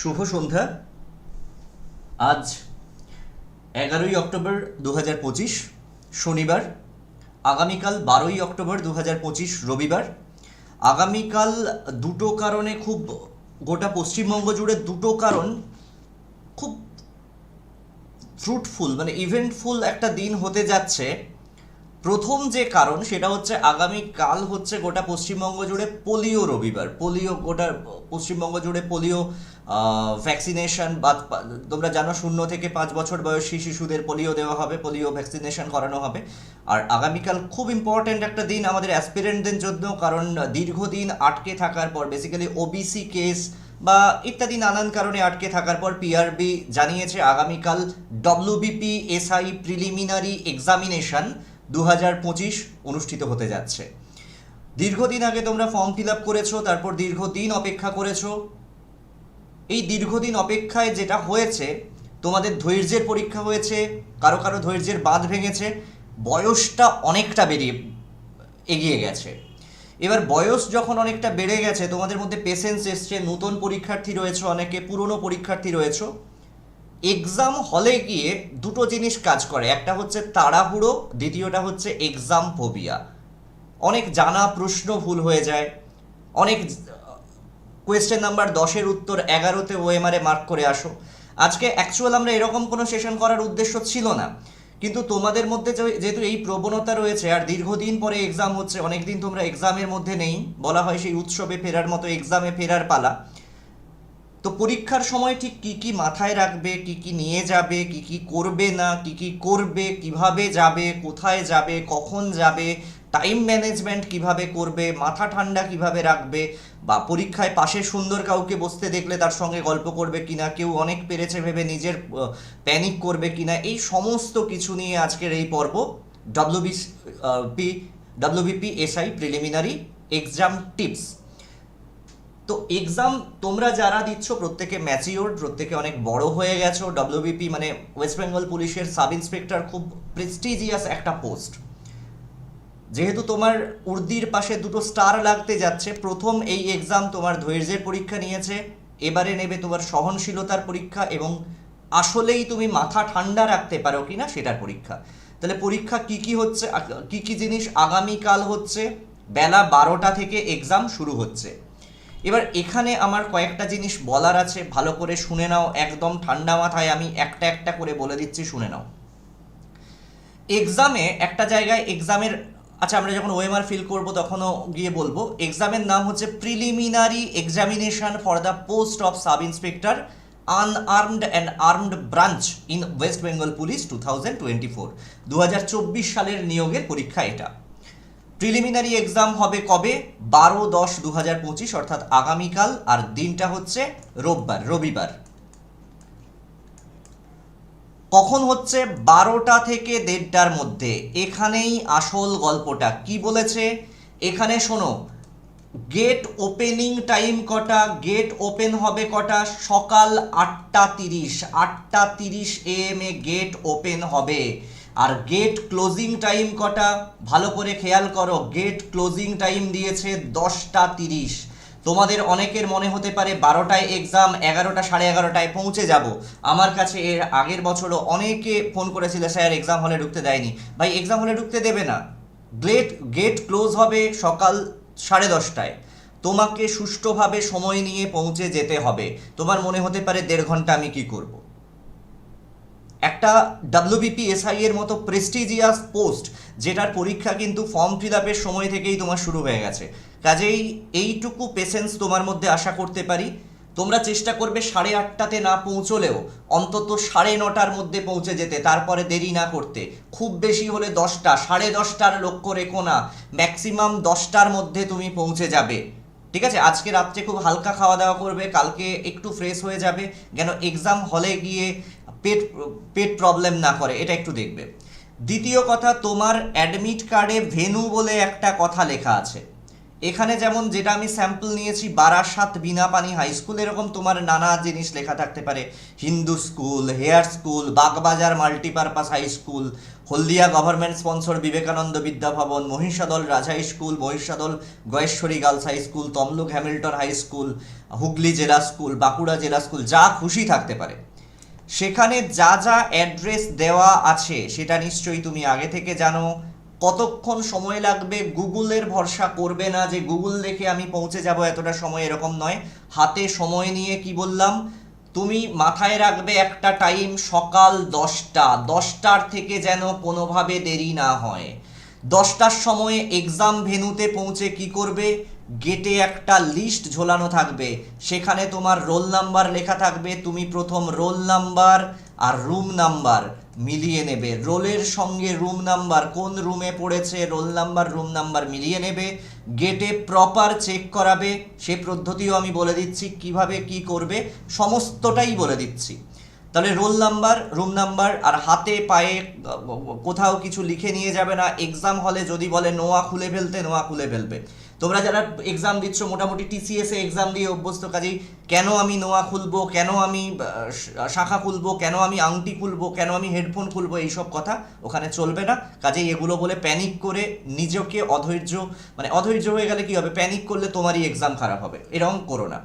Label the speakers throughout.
Speaker 1: শুভ সন্ধ্যা। আজ এগারোই অক্টোবর দু পঁচিশ, শনিবার। আগামীকাল বারোই অক্টোবর দু পঁচিশ, রবিবার। আগামীকাল দুটো কারণে খুব গোটা পশ্চিমবঙ্গ জুড়ে দুটো কারণ খুব ফ্রুটফুল মানে ইভেন্টফুল একটা দিন হতে যাচ্ছে। প্রথম যে কারণ সেটা হচ্ছে আগামী কাল হচ্ছে গোটা পশ্চিমবঙ্গ জুড়ে পোলিও রবিবার। পোলিও, গোটা পশ্চিমবঙ্গ জুড়ে পোলিও ভ্যাকসিনেশন বা তোমরা জানো শূন্য থেকে পাঁচ বছর বয়সী শিশুদের পোলিও দেওয়া হবে, পোলিও ভ্যাকসিনেশন করানো হবে। আর আগামীকাল খুব ইম্পর্ট্যান্ট একটা দিন আমাদের অ্যাসপিরেন্টদের জন্য, কারণ দীর্ঘদিন আটকে থাকার পর বেসিক্যালি ওবিসি কেস বা ইত্যাদি নানান কারণে আটকে থাকার পর পিআরবি জানিয়েছে আগামীকাল ডব্লিউবিপি এসআই প্রিলিমিনারি এক্সামিনেশন দু হাজার পঁচিশ অনুষ্ঠিত হতে যাচ্ছে। দীর্ঘদিন আগে তোমরা ফর্ম ফিল আপ করেছ, তারপর দীর্ঘদিন অপেক্ষা করেছ। এই দীর্ঘদিন অপেক্ষায় যেটা হয়েছে, তোমাদের ধৈর্যের পরীক্ষা হয়েছে, কারও কারও ধৈর্যের বাঁধ ভেঙেছে, বয়সটা অনেকটা বেরিয়ে, এগিয়ে গেছে। এবার বয়স যখন অনেকটা বেড়ে গেছে, তোমাদের মধ্যে পেশেন্স এসছে, নতুন পরীক্ষার্থী রয়েছে, অনেকে পুরনো পরীক্ষার্থী রয়েছে এক্সাম হলে গিয়ে দুটো জিনিস কাজ করে। একটা হচ্ছে তাড়াহুড়ো, দ্বিতীয়টা হচ্ছে এক্সাম ফোবিয়া অনেক জানা প্রশ্ন ভুল হয়ে যায়। অনেক কোয়েশ্চেন নাম্বার দশের উত্তর এগারোতে ওএমআরে মার্ক করে আসো। আজকে অ্যাকচুয়াল আমরা এরকম কোনো সেশন করার উদ্দেশ্য ছিল না। কিন্তু তোমাদের মধ্যে যেহেতু এই প্রবণতা রয়েছে, আর দীর্ঘদিন পরে এক্সাম হচ্ছে, অনেকদিন তোমরা এক্সামের মধ্যে নেই, বলা হয় সেই উৎসবে ফেরার মতো এক্সামে ফেরার পালা। তো পরীক্ষার সময় ঠিক কি কি মাথায় রাখবে, কি কি নিয়ে যাবে, কি কি করবে না, কি কি করবে, কীভাবে যাবে, কোথায় যাবে, কখন যাবে টাইম ম্যানেজমেন্ট কীভাবে করবে, মাথা ঠান্ডা কীভাবে রাখবে বা পরীক্ষায় পাশে সুন্দর কাউকে বসতে দেখলে তার সঙ্গে গল্প করবে কিনা, কেউ অনেক পেরেছে ভেবে নিজের প্যানিক করবে কিনা, এই সমস্ত কিছু নিয়ে আজকের এই পর্ব WB P WBP SI preliminary exam tips তো এক্সাম তোমরা যারা দিচ্ছ, প্রত্যেকে ম্যাচিওর প্রত্যেকে অনেক বড় হয়ে গেছো। ডব্লিউবিপি মানে ওয়েস্ট বেঙ্গল পুলিশের সাব ইন্সপেক্টর খুব প্রেস্টিজিয়াস একটা পোস্ট যেহেতু তোমার উর্দির পাশে দুটো স্টার লাগতে যাচ্ছে, প্রথম এই এক্সাম তোমার ধৈর্যের পরীক্ষা নিয়েছে, এবারে নেবে তোমার সহনশীলতার পরীক্ষা এবং আসলেই তুমি মাথা ঠান্ডা রাখতে পারো কিনা সেটার পরীক্ষা। তাহলে পরীক্ষা কি কি হচ্ছে কি কি জিনিস আগামীকাল হচ্ছে? বেলা বারোটা থেকে এক্সাম শুরু হচ্ছে। এবার এখানে আমার কয়েকটা জিনিস বলার আছে, ভালো করে শুনে নাও, একদম ঠান্ডা মাথায় আমি একটা একটা করে বলে দিচ্ছি, শুনে নাও। এক্সামে একটা জায়গায় এক্সামের আচ্ছা আমরা যখন ওএমআর ফিল করব তখনও গিয়ে বলব এক্সামের নাম হচ্ছে preliminary examination for the post of sub inspector unarmed and armed branch in West Bengal police two thousand twenty four দু হাজার চব্বিশ সালের নিয়োগের পরীক্ষা এটা। প্রিলিমিনারি এক্সাম হবে কবে? বারো দশ দু হাজার পঁচিশ, অর্থাৎ আগামীকাল, আর দিনটা হচ্ছে রোববার, রবিবার। কখন হচ্ছে? বারোটা থেকে দেড়টার মধ্যে। এখানেই আসল গল্পটা কি বলেছে? এখানে শোনো গেট ওপেনিং টাইম কটা? গেট ওপেন হবে কটা? সকাল আটটা তিরিশ। আটটা তিরিশ এম এ গেট ওপেন হবে। আর গেট ক্লোজিং টাইম কটা? ভালো করে খেয়াল করো গেট ক্লোজিং টাইম দিয়েছে দশটা তিরিশ। তোমাদের অনেকের মনে হতে পারে বারোটায় এক্সাম এগারোটা, সাড়ে এগারোটায় পৌঁছে যাব। আমার কাছে এর আগের বছরও অনেকে ফোন করেছিল, স্যার এক্সাম হলে ঢুকতে দেয়নি। ভাই এক্সাম হলে ঢুকতে দেবে না। গেট গেট ক্লোজ হবে সকাল সাড়ে দশটায়। তোমাকে সুষ্ঠুভাবে সময় নিয়ে পৌঁছে যেতে হবে। তোমার মনে হতে পারে দেড় ঘণ্টা আমি কি করব? একটা ডাব্লিউবিপি এসআই এর মতো প্রেস্টিজিয়াস পোস্ট যেটার পরীক্ষা কিন্তু ফর্ম ফিল আপের সময় থেকেই তোমার শুরু হয়ে গেছে। কাজেই এইটুকু পেশেন্স তোমার মধ্যে আশা করতে পারি, তোমরা চেষ্টা করবে সাড়ে আটটাতে না পৌঁছলেও অন্তত সাড়ে নটার মধ্যে পৌঁছে যেতে, তারপরে দেরি না করতে। খুব বেশি হলে দশটা, সাড়ে দশটার লক্ষ্য রেখো না ম্যাক্সিমাম দশটার মধ্যে তুমি পৌঁছে যাবে। ঠিক আছে? আজকে রাত্রে খুব হালকা খাওয়া দাওয়া করবে, কালকে একটু ফ্রেশ হয়ে যাবে যেন এক্সাম হলে গিয়ে পেট পেট প্রবলেম না করে, এটা একটু দেখবে। দ্বিতীয় কথা, তোমার অ্যাডমিট কার্ডে ভেনু বলে একটা কথা লেখা আছে। এখানে যেমন যেটা আমি স্যাম্পল নিয়েছি, বারাসাত বিনাপানি হাই স্কুল এরকম তোমার নানা জিনিস লেখা থাকতে পারে। Hindu school Hare school Bagbazar multipurpose high school Haldia government sponsor Vivekananda Vidyabhavan, Mahishadal Raj high school Mahishadal Gayeshwari girls high school Tamluk Hamilton high school Hooghly জেলা স্কুল বাঁকুড়া জেলা স্কুল যা খুশি থাকতে পারে। সেখানে যা যা অ্যাড্রেস দেওয়া আছে, সেটা নিশ্চয়ই তুমি আগে থেকে জানো। কতক্ষণ সময় লাগবে, গুগলের ভরসা করবে না যে গুগল দেখে আমি পৌঁছে যাব এতটা সময় এরকম নয়। হাতে সময় নিয়ে কি বললাম? তুমি মাথায় রাখবে একটা টাইম সকাল দশটা। দশটার থেকে যেন কোনোভাবে দেরি না হয়। দশটার সময়ে এক্সাম ভেনুতে পৌঁছে কি করবে? গেটে একটা লিস্ট ঝোলানো থাকবে। সেখানে তোমার রোল নাম্বার লেখা থাকবে। তুমি প্রথম রোল নাম্বার আর রুম নাম্বার মিলিয়ে নেবে। রোলের সঙ্গে রুম নাম্বার কোন রুমে পড়েছে, রোল নাম্বার, রুম নাম্বার মিলিয়ে নেবে। গেটে প্রপার চেক করাবে। সে পদ্ধতিও আমি বলে দিচ্ছি, কীভাবে কি করবে সমস্তটাই বলে দিচ্ছি। তাহলে রোল নাম্বার, রুম নাম্বার আর হাতে পায়ে, কোথাও কিছু লিখে নিয়ে যাবে না। এক্সাম হলে যদি বলে, নোয়া খুলে ফেলতে, নোয়া খুলে ফেলবে। তোমরা যারা এক্সাম দিচ্ছ, মোটামুটি টিসিএস এ এক্সাম দিয়ে অভ্যস্ত, কাজেই কেন আমি নোয়া খুলবো, কেন আমি শাখা খুলবো, কেন আমি আংটি খুলবো, কেন আমি হেডফোন খুলবো, এইসব কথা ওখানে চলবে না। কাজেই এগুলো বলে প্যানিক করে নিজেকে অধৈর্য মানে অধৈর্য হয়ে গেলে কি হবে? প্যানিক করলে তোমারই এক্সাম খারাপ হবে। এরকম করো না।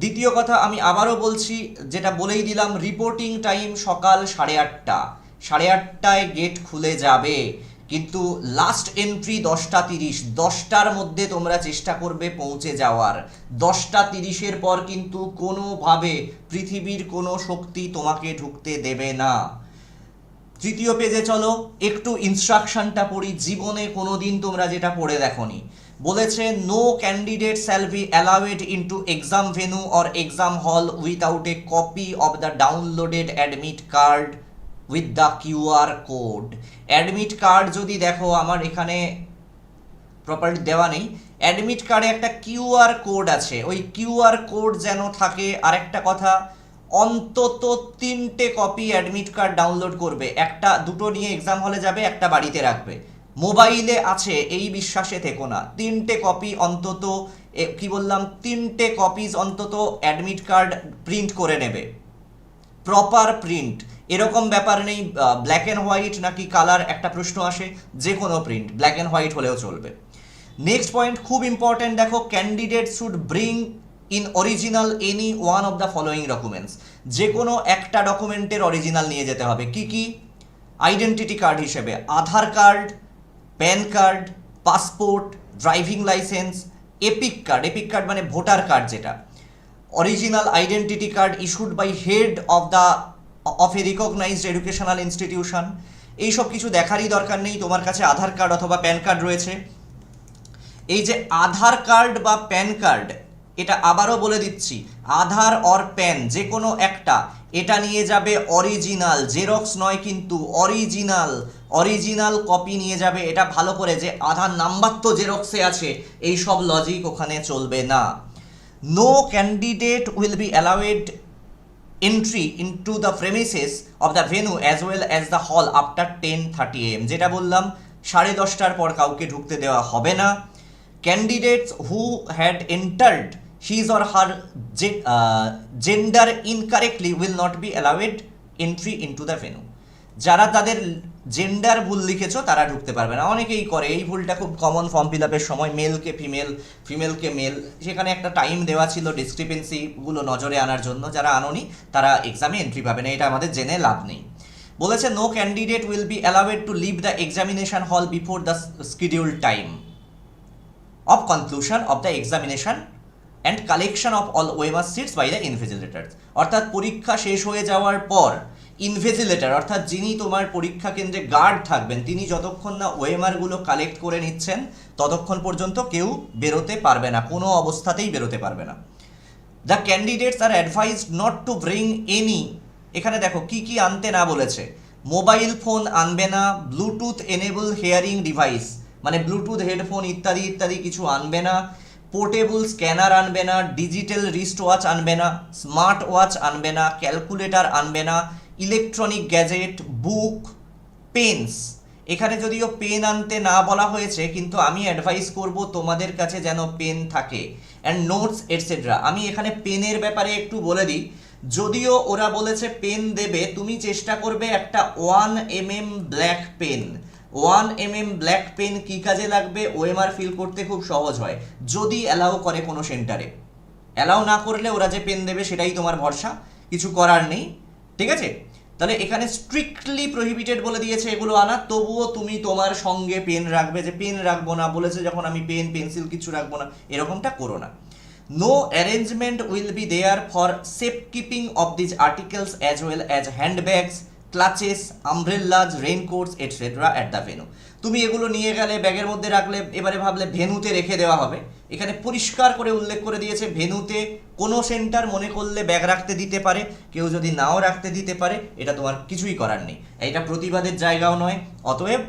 Speaker 1: দ্বিতীয় কথা আমি আবারও বলছি, যেটা বলেই দিলাম রিপোর্টিং টাইম সকাল সাড়ে আটটা। সাড়ে আটটায় গেট খুলে যাবে। কিন্তু লাস্ট এন্ট্রি দশটা তিরিশ, দশটার মধ্যে তোমরা চেষ্টা করবে পৌঁছে যাওয়ার। দশটা তিরিশের পর কিন্তু কোনোভাবে পৃথিবীর কোনো শক্তি তোমাকে ঢুকতে দেবে না। তৃতীয় পেজে চলো, একটু ইনস্ট্রাকশনটা পড়ি, জীবনে কোনোদিন তোমরা যেটা পড়ে দেখোনি। বলেছে no candidate shall be allowed into exam venue or exam hall without a copy of the downloaded admit card with the QR code admit card যদি দেখো, আমার এখানে প্রপারলি দেওয়া নেই। অ্যাডমিট কার্ডে একটা কিউআর কোড আছে। ওই কিউআর কোড যেন থাকে, আরেকটা কথা, অন্তত তিনটে কপি অ্যাডমিট কার্ড ডাউনলোড করবে। একটা, দুটো নিয়ে এক্সাম হলে যাবে, একটা বাড়িতে রাখবে। মোবাইলে আছে, এই বিশ্বাসে থেকো না। তিনটে কপি অন্তত কি বললাম? তিনটে কপিজ অন্তত অ্যাডমিট কার্ড প্রিন্ট করে নেবে। প্রপার প্রিন্ট এরকম ব্যাপার নেই ব্ল্যাক অ্যান্ড হোয়াইট নাকি কালার একটা প্রশ্ন আসে যে কোনো প্রিন্ট ব্ল্যাক অ্যান্ড হোয়াইট হলেও চলবে। নেক্সট পয়েন্ট খুব ইম্পর্ট্যান্ট দেখো candidate should bring in original any one of the following documents যে কোনো একটা ডকুমেন্টের অরিজিনাল নিয়ে যেতে হবে। কি কি? আইডেন্টিটি কার্ড হিসেবে, Aadhaar card PAN card passport driving licence EPIC card EPIC card মানে ভোটার কার্ড যেটা। Original identity card issued by head of the of a recognised educational institution এইসব কিছু দেখারই দরকার নেই, তোমার কাছে আধার কার্ড অথবা প্যান কার্ড রয়েছে। এই যে আধার কার্ড বা প্যান কার্ড এটা আবারও বলে দিচ্ছি, আধার অর প্যান যে কোনো একটা, এটা নিয়ে যাবে অরিজিনাল জেরক্স নয় কিন্তু অরিজিনাল অরিজিনাল কপি নিয়ে যাবে, এটা ভালো করে যে আধার নাম্বার তো জেরক্সে আছে, এই সব লজিক ওখানে চলবে না। No candidate will be allowed entry into the premises of the venue as well as the hall after ten thirty AM যেটা বললাম, সাড়ে দশটার পর কাউকে ঢুকতে দেওয়া হবে না। Candidates who had entered his or her gender incorrectly will not be allowed entry into the venue যারা তাদের জেন্ডার ভুল লিখেছো, তারা ঢুকতে পারবে না। অনেকেই করে, এই ভুলটা খুব কমন ফর্ম ফিল আপের সময় মেলকে ফিমেল ফিমেলকে মেল সেখানে একটা টাইম দেওয়া ছিল ডিসক্রিপেন্সিগুলো নজরে আনার জন্য, যারা আনোনি, তারা এক্সামে এন্ট্রি পাবে না, এটা আমাদের জেনে লাভ নেই। বলেছে no candidate will be allowed to leave the examination hall before the schedule time of conclusion of the examination and collection of all OMR sheets by the invigilators অর্থাৎ পরীক্ষা শেষ হয়ে যাওয়ার পর ইনভেজিলেটর অর্থাৎ যিনি তোমার পরীক্ষা কেন্দ্রে গার্ড থাকবেন, তিনি যতক্ষণ না ওএমআরগুলো কালেক্ট করে নিচ্ছেন, ততক্ষণ পর্যন্ত কেউ বেরোতে পারবে না, কোনো অবস্থাতেই বেরোতে পারবে না। The candidates are advised not to bring any এখানে দেখো কি কি আনতে না বলেছে। মোবাইল ফোন আনবে না ব্লুটুথ এনেবল হেয়ারিং ডিভাইস মানে ব্লুটুথ হেডফোন ইত্যাদি ইত্যাদি কিছু আনবে না। পোর্টেবল স্ক্যানার আনবে না ডিজিটাল রিস্ট ওয়াচ আনবে না স্মার্ট ওয়াচ আনবে না ক্যালকুলেটর আনবে না ইলেকট্রনিক গ্যাজেট, বুক, পেন্স। এখানে যদিও পেন আনতে না বলা হয়েছে, কিন্তু আমি অ্যাডভাইস করব তোমাদের কাছে যেন পেন থাকে অ্যান্ড নোটস এটসেট্রা আমি এখানে পেনের ব্যাপারে একটু বলে দিই। যদিও ওরা বলেছে পেন দেবে, তুমি চেষ্টা করবে একটা one M M black pen. One M M black pen কী কাজে লাগবে? ওএমআর ফিল করতে খুব সহজ হয়। যদি অ্যালাউ করে কোনো সেন্টারে। অ্যালাউ না করলে ওরা যে পেন দেবে সেটাই তোমার ভরসা। কিছু করার নেই। ঠিক আছে? তাহলে এখানে স্ট্রিক্টলি প্রহিবিটেড বলে দিয়েছে এগুলো আনা। তবুও তুমি তোমার সঙ্গে পেন রাখবে যে পেন রাখব না। বলেছে যখন আমি পেন পেন্সিল কিছু রাখব না। এরকমটা করো না। No arrangement will be there for safe keeping of these articles as well as handbags clutches umbrellas raincoats etcetera at the venue তুমি এগুলো নিয়ে গেলে, ব্যাগের মধ্যে রাখলে, এবারে ভাবলে ভেনুতে রেখে দেওয়া হবে। এখানে পরিষ্কার করে উল্লেখ করে দিয়েছে, ভেনুতে কোনো সেন্টার মনে করলে ব্যাগ রাখতে দিতে পারে, কেউ যদি নাও রাখতে দিতে পারে, এটা তোমার কিছুই করার নেই। এটা প্রতিবাদের জায়গাও নয়, অতএব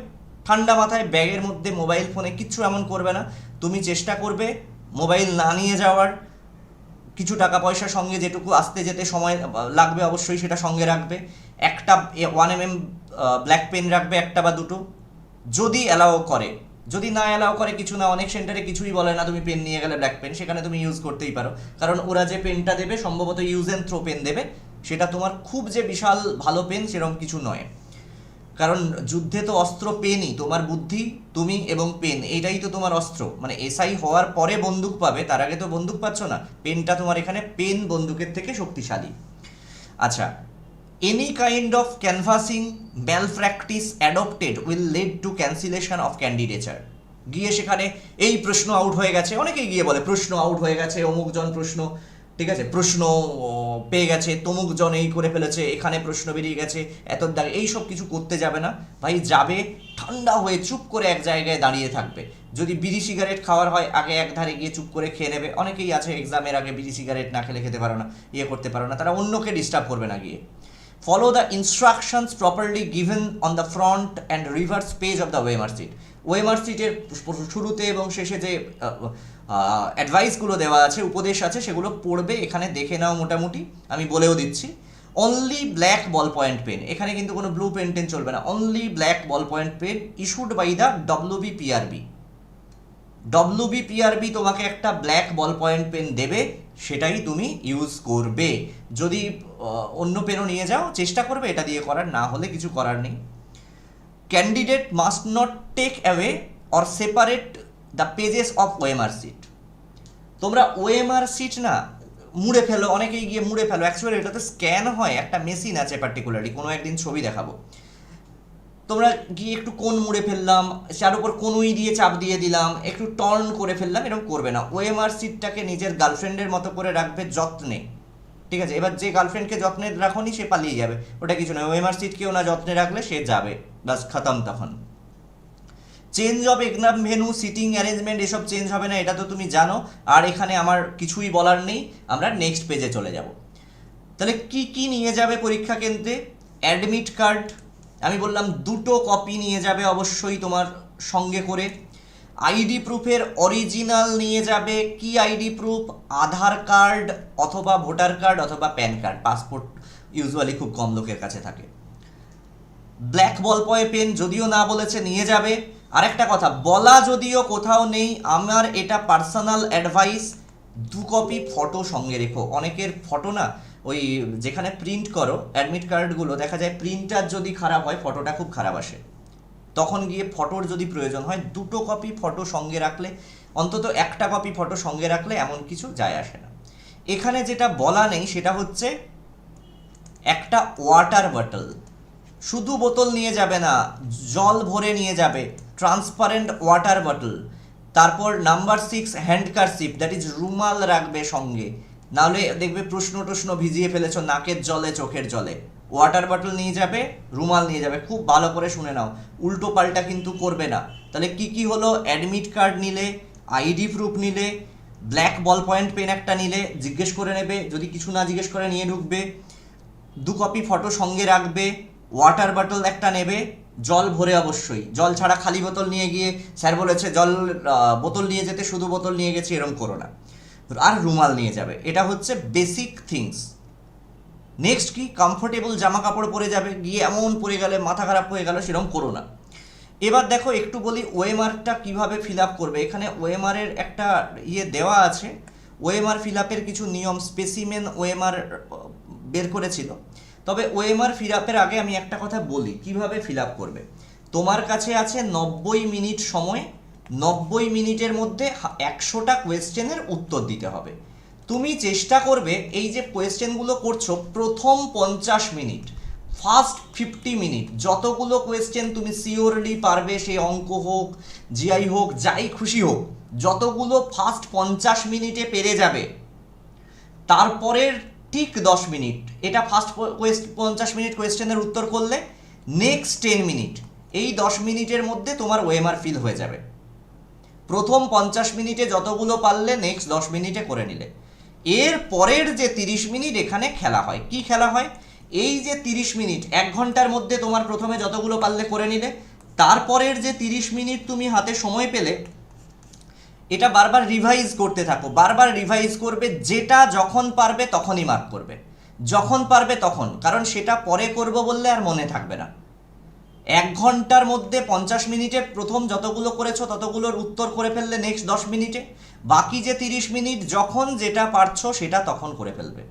Speaker 1: ঠান্ডা মাথায় ব্যাগের মধ্যে মোবাইল ফোনে কিচ্ছু এমন করবে না। তুমি চেষ্টা করবে মোবাইল না নিয়ে যাওয়ার, কিছু টাকা পয়সা সঙ্গে যেটুকু আসতে যেতে সময় লাগবে অবশ্যই সেটা সঙ্গে রাখবে। একটা one M M black pen রাখবে একটা বা দুটো, যদি অ্যালাউ করে। যদি না অ্যালাউ করে কিছু না, অনেক সেন্টারে কিছুই বলে না তুমি পেন নিয়ে গেলে ব্ল্যাক পেন সেখানে তুমি ইউজ করতেই পারো। কারণ ওরা যে পেনটা দেবে সম্ভবত ইউজ অ্যান্ড থ্রো পেন দেবে, সেটা তোমার খুব যে বিশাল ভালো পেন সেরকম কিছু নয়। কারণ যুদ্ধে তো অস্ত্র পেনই তোমার বুদ্ধি, তুমি এবং পেন এইটাই তো তোমার অস্ত্র। মানে এসআই হওয়ার পরে বন্দুক পাবে, তার আগে তো বন্দুক পাচ্ছ না। পেনটা তোমার এখানে পেন বন্দুকের থেকে শক্তিশালী। আচ্ছা kind of canvassing malpractice adopted will lead to cancellation of candidature গিয়ে সেখানে এই প্রশ্ন আউট হয়ে গেছে। অনেকেই গিয়ে বলে, প্রশ্ন আউট হয়ে গেছে, অমুকজন প্রশ্ন। ঠিক আছে, প্রশ্ন পেয়ে গেছে তমুক জন এই করে ফেলেছে, এখানে প্রশ্ন বেরিয়ে গেছে এত দাঁড়িয়ে এই সব কিছু করতে যাবে না। ভাই, যাবে, ঠান্ডা হয়ে চুপ করে এক জায়গায় দাঁড়িয়ে থাকবে। যদি বিড়ি সিগারেট খাওয়ার হয়, আগে এক ধারে গিয়ে চুপ করে খেয়ে নেবে। অনেকেই আছে এক্সামের আগে বিড়ি সিগারেট না খেলে খেতে পারো না ইয়ে করতে পারো না, তারা অন্যকে ডিস্টার্ব করবে না গিয়ে। Follow the instructions properly given on the front and reverse page of the OMR sheet OMR সিটের শুরুতে এবং শেষে যে অ্যাডভাইসগুলো দেওয়া আছে, উপদেশ আছে, সেগুলো পড়বে, এখানে দেখে নাও মোটামুটি, আমি বলেও দিচ্ছি। অনলি ব্ল্যাক বল পয়েন্ট পেন এখানে কিন্তু কোনো ব্লু পেন টেন চলবে না। Only black ballpoint pen issued by the WB PRB WB PRB তোমাকে একটা ব্ল্যাক বল পয়েন্ট পেন দেবে, সেটাই তুমি ইউজ করবে। যদি অন্য পেনও নিয়ে যাও, চেষ্টা করবে এটা দিয়ে করার, না হলে কিছু করার নেই। Candidate must not take away or separate the pages of OMR sheet তোমরা ওএমআর সিট না, মুড়ে ফেলো, অনেকেই গিয়ে মুড়ে ফেলো। অ্যাকচুয়ালি এটাতে স্ক্যান হয়, একটা মেশিন আছে পার্টিকুলারলি কোনো একদিন ছবি দেখাবো। তোমরা গিয়ে একটু কোন মুড়ে ফেললাম, যার উপর কোনুই দিয়ে চাপ দিয়ে দিলাম, একটু টর্ন করে ফেললাম, এরকম করবে না। ওএমআর সিটটাকে নিজের গার্লফ্রেন্ডের মতো করে রাখবে যত্নে। ঠিক আছে? এবার যে গার্লফ্রেন্ডকে যত্নে রাখনি, সে পালিয়ে যাবে। ওটা কিছু নয়। ওএমআর সিট কেউ না যত্নে রাখলে সে যাবে। বাস খতম তখন। Change of exam venue seating arrangement এসব চেঞ্জ হবে না, এটা তো তুমি জানো। আর এখানে আমার কিছুই বলার নেই। আমরা নেক্সট পেজে চলে যাব। তাহলে কি কি নিয়ে যাবে পরীক্ষা কেন্দ্রে? অ্যাডমিট কার্ড আমি বললাম, দুটো কপি নিয়ে যাবে অবশ্যই তোমার সঙ্গে করে। আইডি প্রুফের অরিজিনাল নিয়ে যাবে। কি আইডি প্রুফ আধার কার্ড অথবা ভোটার কার্ড অথবা প্যান কার্ড পাসপোর্ট ইউজুয়ালি খুব কম লোকের কাছে থাকে। ব্ল্যাক বল পয়ে পেন যদিও না বলেছে, নিয়ে যাবে। আরেকটা কথা, বলা যদিও কোথাও নেই, আমার এটা পার্সোনাল অ্যাডভাইস দু কপি ফটো সঙ্গে রেখো। অনেকের ফটো না ওই যেখানে প্রিন্ট করো অ্যাডমিট কার্ডগুলো দেখা যায় প্রিন্টার যদি খারাপ হয় ফটোটা খুব খারাপ আসে। তখন গিয়ে ফটোর যদি প্রয়োজন হয়, দুটো কপি ফটো সঙ্গে রাখলে, অন্তত একটা কপি ফটো সঙ্গে রাখলে এমন কিছু যায় আসে না। এখানে যেটা বলা নেই, সেটা হচ্ছে একটা ওয়াটার বটল শুধু বোতল নিয়ে যাবে না, জল ভরে নিয়ে যাবে। ট্রান্সপারেন্ট ওয়াটার বটল তারপর number six handkerchief that is রুমাল রাখবে সঙ্গে। নাহলে দেখবে প্রশ্ন টশ্ন ভিজিয়ে ফেলেছো, নাকের জলে, চোখের জলে। ওয়াটার বটল নিয়ে যাবে, রুমাল নিয়ে যাবে। খুব ভালো করে শুনে নাও। উল্টো পাল্টা কিন্তু করবে না। তাহলে কি কি হলো? অ্যাডমিট কার্ড নিলে আইডি প্রুফ নিলে ব্ল্যাক বল পয়েন্ট পেন একটা নিলে, জিজ্ঞেস করে নেবে। যদি কিছু না জিজ্ঞেস করে নিয়ে ঢুকবে। দু কপি ফটো সঙ্গে রাখবে। ওয়াটার বটল একটা নেবে। জল ভরে অবশ্যই। জল ছাড়া খালি বোতল নিয়ে গিয়ে, স্যার বলেছে, জল বোতল নিয়ে যেতে, শুধু বোতল নিয়ে গেছি, এরম করো না। আর রুমাল নিয়ে যাবে। এটা হচ্ছে বেসিক থিংস নেক্সট কি? কমফোর্টেবল জামা কাপড় পরে যাবে। গিয়ে এমন পরে গেলে, মাথা খারাপ হয়ে গেল সেরকম করো না। এবার দেখো, একটু বলি ওএমআরটা কীভাবে ফিল আপ করবে? এখানে ওএমআর এর একটা ইয়ে দেওয়া আছে। ওএমআর ফিল আপের কিছু নিয়ম স্পেসিমেন ওএমআর বের করেছিল। তবে ওএমআর ফিল আপের আগে আমি একটা কথা বলি। কীভাবে ফিল আপ করবে? তোমার কাছে আছে নব্বই মিনিট সময়। নব্বই মিনিটের মধ্যে একশোটা কোয়েশ্চেনের উত্তর দিতে হবে। তুমি চেষ্টা করবে এই যে কোয়েশ্চেনগুলো করছ, প্রথম পঞ্চাশ মিনিট, ফার্স্ট ফিফটি মিনিট, যতগুলো কোয়েশ্চেন তুমি সিওরলি পারবে, সে অঙ্ক হোক, জিআই হোক, যাই খুশি হোক, যতগুলো ফার্স্ট পঞ্চাশ মিনিটে পেরে যাবে, তারপরের ঠিক দশ মিনিট, এটা ফার্স্ট পঞ্চাশ মিনিট কোয়েশ্চেনের উত্তর করলে, নেক্সট টেন মিনিট, এই দশ মিনিটের মধ্যে তোমার ওএমআর ফিল হয়ে যাবে। প্রথম পঞ্চাশ মিনিটে যতগুলো পারলে নেক্সট দশ মিনিটে করে নিলে। এর পরের যে তিরিশ মিনিট এখানে খেলা হয়, কি খেলা হয়? এই যে তিরিশ মিনিট, এক ঘণ্টার মধ্যে তোমার প্রথমে যতগুলো পারলে করে নিলে, তারপরের যে তিরিশ মিনিট তুমি হাতে সময় পেলে, এটা বারবার রিভাইজ করতে থাকো, বারবার রিভাইজ করবে, যেটা যখন পারবে তখনই মার্ক করবে। যখন পারবে তখন, কারণ সেটা পরে করব বললে আর মনে থাকবে না। এক ঘণ্টার মধ্যে পঞ্চাশ মিনিটে প্রথম যতগুলো করেছ, ততগুলোর উত্তর করে ফেললে নেক্সট দশ মিনিটে। বাকি যে তিরিশ মিনিট যখন যেটা পারছ, সেটা তখন করে ফেলবে।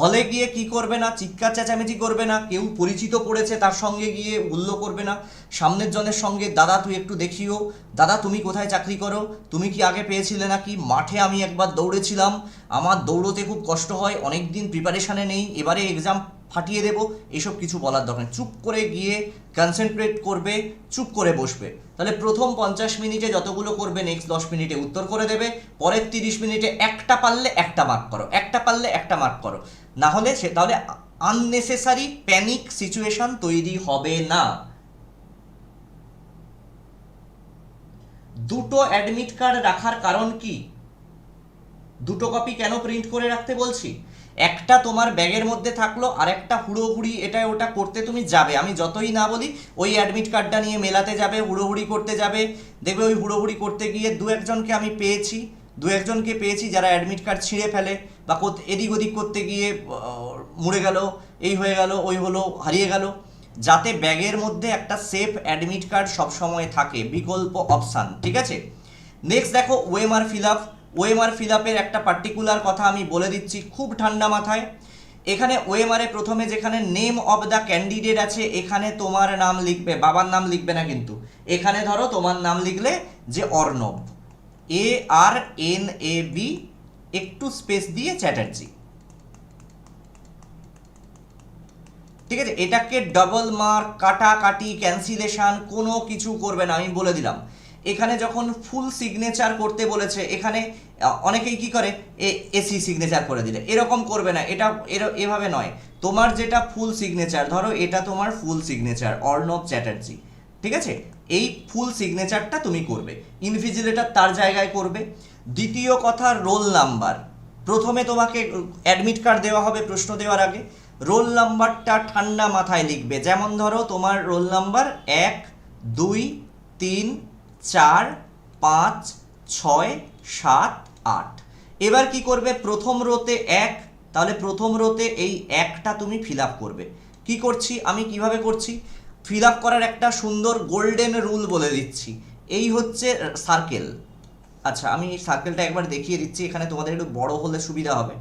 Speaker 1: হলে গিয়ে কি করবে না? চিৎকার চেঁচামেচি করবে না? কেউ পরিচিত পড়েছে তার সঙ্গে গিয়ে উল্ল করবে না? সামনের জনের সঙ্গে, দাদা, তুই একটু দেখিও। দাদা, তুমি কোথায় চাকরি করো? তুমি কি আগে পেয়েছিলে নাকি? মাঠে আমি একবার দৌড়েছিলাম। আমার দৌড়তে খুব কষ্ট হয় অনেক দিন প্রিপারেশানে নেই। এবারে এক্সাম ফাটিয়ে দেবো। এসব কিছু বলার দরকার চুপ করে গিয়ে কনসেন্ট্রেট করবে, চুপ করে বসবে। তাহলে প্রথম পঞ্চাশ মিনিটে যতগুলো করবে নেক্সট দশ মিনিটে উত্তর করে দেবে। পরের তিরিশ মিনিটে একটা পারলে একটা মার্ক করো। একটা পারলে একটা মার্ক করো। না হলে সে তাহলে আননেসেসারি প্যানিক সিচুয়েশন তৈরি হবে না। দুটো অ্যাডমিট কার্ড রাখার কারণ কি? দুটো কপি কেন প্রিন্ট করে রাখতে বলছি? একটা তোমার ব্যাগের মধ্যে থাকল আর একটা হুড়োহুড়ি এটা ওটা করতে তুমি যাবে। আমি যতই না বলি, ওই অ্যাডমিট কার্ডটা নিয়ে মেলাতে যাবে, হুড়োহুড়ি করতে যাবে। দেখবে ওই হুড়োহুড়ি করতে গিয়ে দু একজনকে আমি পেয়েছি, দু একজনকে পেয়েছি যারা অ্যাডমিট কার্ড ছিঁড়ে ফেলে বা এদিক ওদিক করতে গিয়ে মুড়ে গেল, এই হয়ে গেল, ওই হলো, হারিয়ে গেল। যাতে ব্যাগের মধ্যে একটা সেফ অ্যাডমিট কার্ড সবসময় থাকে, বিকল্প অপশান ঠিক আছে? নেক্সট দেখো OMR fill up OMR fill আপের একটা পার্টিকুলার কথা আমি বলে দিচ্ছি খুব ঠান্ডা মাথায়। এখানে ওএমআরে প্রথমে যেখানে নেম অফ দ্য ক্যান্ডিডেট আছে, এখানে তোমার নাম লিখবে, বাবার নাম লিখবে না কিন্তু। এখানে ধরো তোমার নাম লিখলে যে Arnab. A R N A B একটু স্পেস দিয়ে চ্যাটার্জি। ঠিক আছে? এটাকে ডবল মার্ক কাটাকাটি ক্যান্সিলেশন কোনো কিছু করবে না, আমি বলে দিলাম। এখানে যখন ফুল সিগনেচার করতে বলেছে, এখানে অনেকেই কি করে? এ এসি সিগনেচার করে দিলে। এরকম করবে না। এটা এভাবে নয়। তোমার যেটা ফুল সিগনেচার ধরো এটা তোমার ফুল সিগনেচার অর্ণব চ্যাটার্জি। ঠিক আছে? এই ফুল সিগনেচারটা তুমি করবে। ইনভিজিলেটার তার জায়গায় করবে। দ্বিতীয় কথা রোল নাম্বার প্রথমে তোমাকে অ্যাডমিট কার্ড দেওয়া হবে প্রশ্ন দেওয়ার আগে। রোল নাম্বারটা ঠান্ডা মাথায় লিখবে। যেমন ধরো তোমার রোল নাম্বার এক, দুই, তিন চার, পাঁচ, ছয়, সাত, আট। এবার কি করবে? প্রথম রোতে এক, তাহলে প্রথম রোতে এই একটা তুমি ফিল করবে। কি করছি? আমি কীভাবে করছি? ফিল করার একটা সুন্দর গোল্ডেন রুল বলে দিচ্ছি। এই হচ্ছে সার্কেল আচ্ছা আমি এই সার্কেলটা একবার দেখিয়ে দিচ্ছি, এখানে তোমাদের একটু বড় হলে সুবিধা হবে।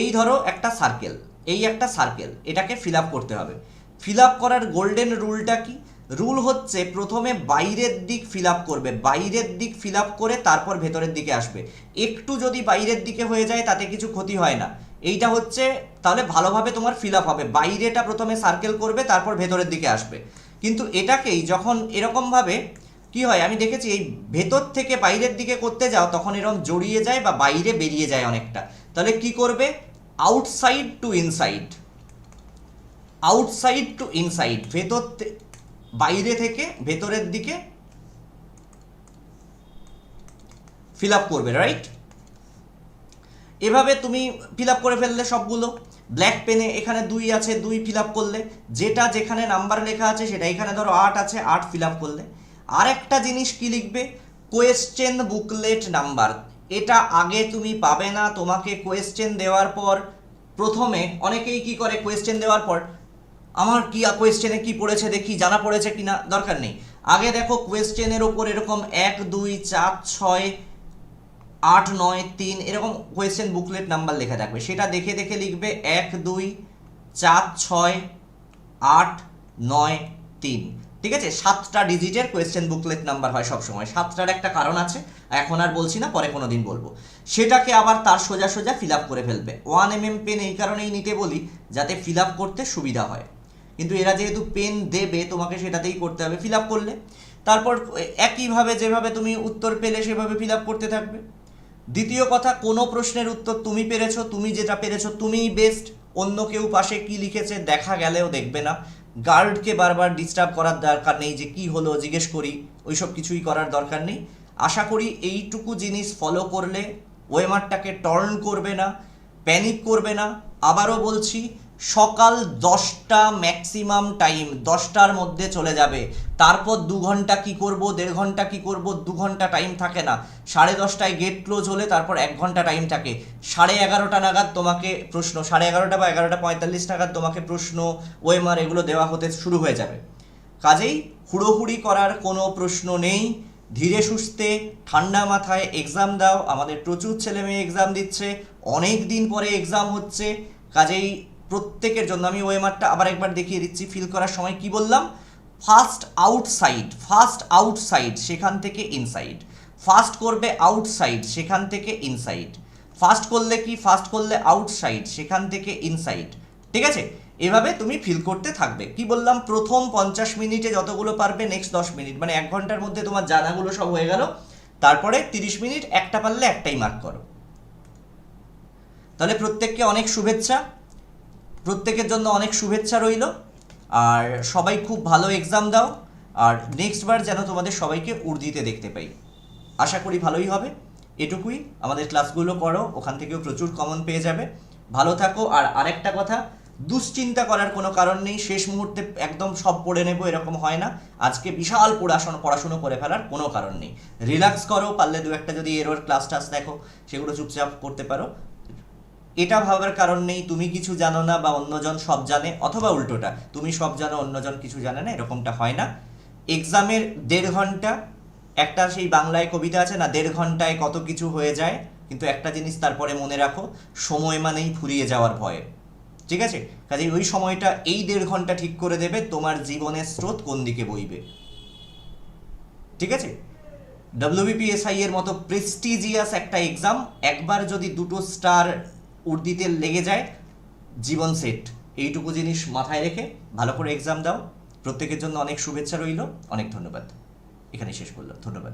Speaker 1: এই ধরো একটা সার্কেল এই একটা সার্কেল এটাকে ফিল করতে হবে। ফিল করার গোল্ডেন রুলটা কি? রুল হচ্ছে প্রথমে বাইরের দিক ফিল করবে। বাইরের দিক ফিল করে তারপর ভেতরের দিকে আসবে। একটু যদি বাইরের দিকে হয়ে যায়, তাতে কিছু ক্ষতি হয় না। এইটা হচ্ছে, তাহলে ভালোভাবে তোমার ফিল হবে। বাইরেটা প্রথমে সার্কেল করবে, তারপর ভেতরের দিকে আসবে। কিন্তু এটাকেই যখন এরকমভাবে, কি হয়, আমি দেখেছি এই ভেতর থেকে বাইরের দিকে করতে যাও, তখন এরকম জড়িয়ে যায় বা বাইরে বেরিয়ে যায় অনেকটা। তাহলে কি করবে? Outside to inside outside to inside ভেতর বাইরে থেকে ভেতরের দিকে ফিল আপ করবে রাইট এভাবে তুমি ফিল আপ করে ফেললে সবগুলো। ব্ল্যাক পেনে এখানে দুই আছে, দুই ফিল আপ করলে। যেটা যেখানে নাম্বার লেখা আছে, সেটা এখানে ধরো আট আছে, আট ফিল আপ করলে। আর একটা জিনিস কি লিখবে? কোয়েশ্চেন বুকলেট নাম্বার এটা আগে তুমি পাবে না, তোমাকে কোয়েশ্চেন দেওয়ার পর। প্রথমে অনেকেই কি করে কোয়েশ্চেন দেওয়ার পর? আমার কি কোয়েশ্চেনে কি পড়েছে দেখি, জানা পড়েছে কি না দরকার নেই। আগে দেখো কোয়েশ্চেনের ওপর এরকম এক, দুই, চার, ছয়, আট, নয়, তিন, এরকম কোয়েশ্চেন বুকলেট নাম্বার লেখা থাকবে। সেটা দেখে দেখে লিখবে এক, দুই, চার, ছয়, আট, নয়, তিন। ঠিক আছে? সাতটা ডিজিটের কোয়েশ্চেন বুকলেট নাম্বার হয় সবসময়। সাতটার একটা কারণ আছে, এখন আর বলছি না, পরে কোনো দিন বলব। সেটাকে আবার তার সোজা সোজা ফিল আপ করে ফেলবে। ওয়ান এম এম পেন এই কারণেই নিতে বলি, যাতে ফিল আপ করতে সুবিধা হয়। কিন্তু এরা যেহেতু পেন দেবে, তোমাকে সেটাতেই করতে হবে ফিল আপ করলে। তারপর, একইভাবে যেভাবে তুমি উত্তর পেলে, সেভাবে ফিল আপ করতে থাকবে। দ্বিতীয় কথা, কোনো প্রশ্নের উত্তর তুমি পেরেছ, তুমি যেটা পেরেছ, তুমিই বেস্ট অন্য কেউ পাশে কি লিখেছে, দেখা গেলেও দেখবে না। গার্ডকে বারবার ডিস্টার্ব করার দরকার নেই যে কি হলো, জিজ্ঞেস করি, ওইসব কিছুই করার দরকার নেই। আশা করি এইটুকু জিনিস ফলো করলে, ওয়েমারটাকে টর্ন করবে না প্যানিক করবে না। আবারও বলছি সকাল দশটা ম্যাক্সিমাম টাইম দশটার মধ্যে চলে যাবে। তারপর দু ঘণ্টা কি করব, দেড় ঘণ্টা কি করব, দু ঘণ্টা টাইম থাকে না। সাড়ে দশটায় গেট ক্লোজ হলে তারপর এক ঘণ্টা টাইম থাকে। সাড়ে এগারোটা নাগাদ তোমাকে প্রশ্ন, সাড়ে এগারোটা বা এগারোটা পঁয়তাল্লিশ নাগাদ তোমাকে প্রশ্ন ওয়েমার এগুলো দেওয়া হতে শুরু হয়ে যাবে। কাজেই হুড়োহুড়ি করার কোনো প্রশ্ন নেই। ধীরে সুস্থে, ঠান্ডা মাথায় এক্সাম দাও। আমাদের প্রচুর ছেলে মেয়ে এক্সাম দিচ্ছে। অনেক দিন পরে এক্সাম হচ্ছে। কাজেই প্রত্যেকের জন্য। আমি ওয়েমারটা আবার একবার দেখিয়ে দিচ্ছি ফিল করার সময় কি বললাম? ফার্স্ট আউটসাইড ফার্স্ট আউটসাইড সেখান থেকে ইনসাইড ফার্স্ট করবে আউটসাইড সেখান থেকে ইনসাইড ফার্স্ট করলে কি? ফার্স্ট করলে আউটসাইড সেখান থেকে ইনসাইড ঠিক আছে? এভাবে তুমি ফিল করতে থাকবে। কি বললাম? প্রথম পঞ্চাশ মিনিটে যতগুলো পারবে নেক্সট দশ মিনিট। মানে এক ঘণ্টার মধ্যে তোমার জানাগুলো সব হয়ে গেল। তারপরে তিরিশ মিনিট একটা পারলে একটাই মার্ক করো। তাহলে প্রত্যেককে অনেক শুভেচ্ছা। প্রত্যেকের জন্য অনেক শুভেচ্ছা রইল। আর সবাই খুব ভালো এক্সাম দাও। আর নেক্সট বার যেন তোমাদের সবাইকে উর্দিতে দেখতে পাই। আশা করি ভালোই হবে। এটুকুই আমাদের ক্লাসগুলো করো, ওখান থেকেও প্রচুর কমন পেয়ে যাবে। ভালো থাকো। আর আরেকটা কথা, দুশ্চিন্তা করার কোনো কারণ নেই। শেষ মুহূর্তে একদম সব পড়ে নেব, এরকম হয় না। আজকে বিশাল পড়াশোনা, পড়াশুনো করে ফেলার কোনো কারণ নেই। রিল্যাক্স করো, পারলে দু একটা যদি এরোর ক্লাস টাস দেখো, সেগুলো চুপচাপ করতে পারো। এটা ভাবার কারণ নেই, তুমি কিছু জানো না বা অন্যজন সব জানে, অথবা উল্টোটা, তুমি সব জানো, অন্যজন কিছু জানে না, এরকমটা হয় না। এক্সামের দেড় ঘণ্টা, একটা সেই বাংলায় কবিতা আছে না, দেড় ঘন্টায় কত কিছু হয়ে যায়, কিন্তু একটা জিনিস তারপরে মনে রাখো, সময় মানেই ফুরিয়ে যাওয়ার ভয়। ঠিক আছে? কাজে ওই সময়টা, এই দেড় ঘণ্টা ঠিক করে দেবে, তোমার জীবনের স্রোত কোন দিকে বইবে। ঠিক আছে? ডব্লিউবিপিএসআই এর মতো প্রেস্টিজিয়াস একটা এক্সাম একবার যদি দুটো স্টার উর্দিতে লেগে যায়, জীবন সেট এইটুকু জিনিস মাথায় রেখে ভালো করে এক্সাম দাও। প্রত্যেকের জন্য অনেক শুভেচ্ছা রইল। অনেক ধন্যবাদ। এখানে শেষ করলাম। ধন্যবাদ।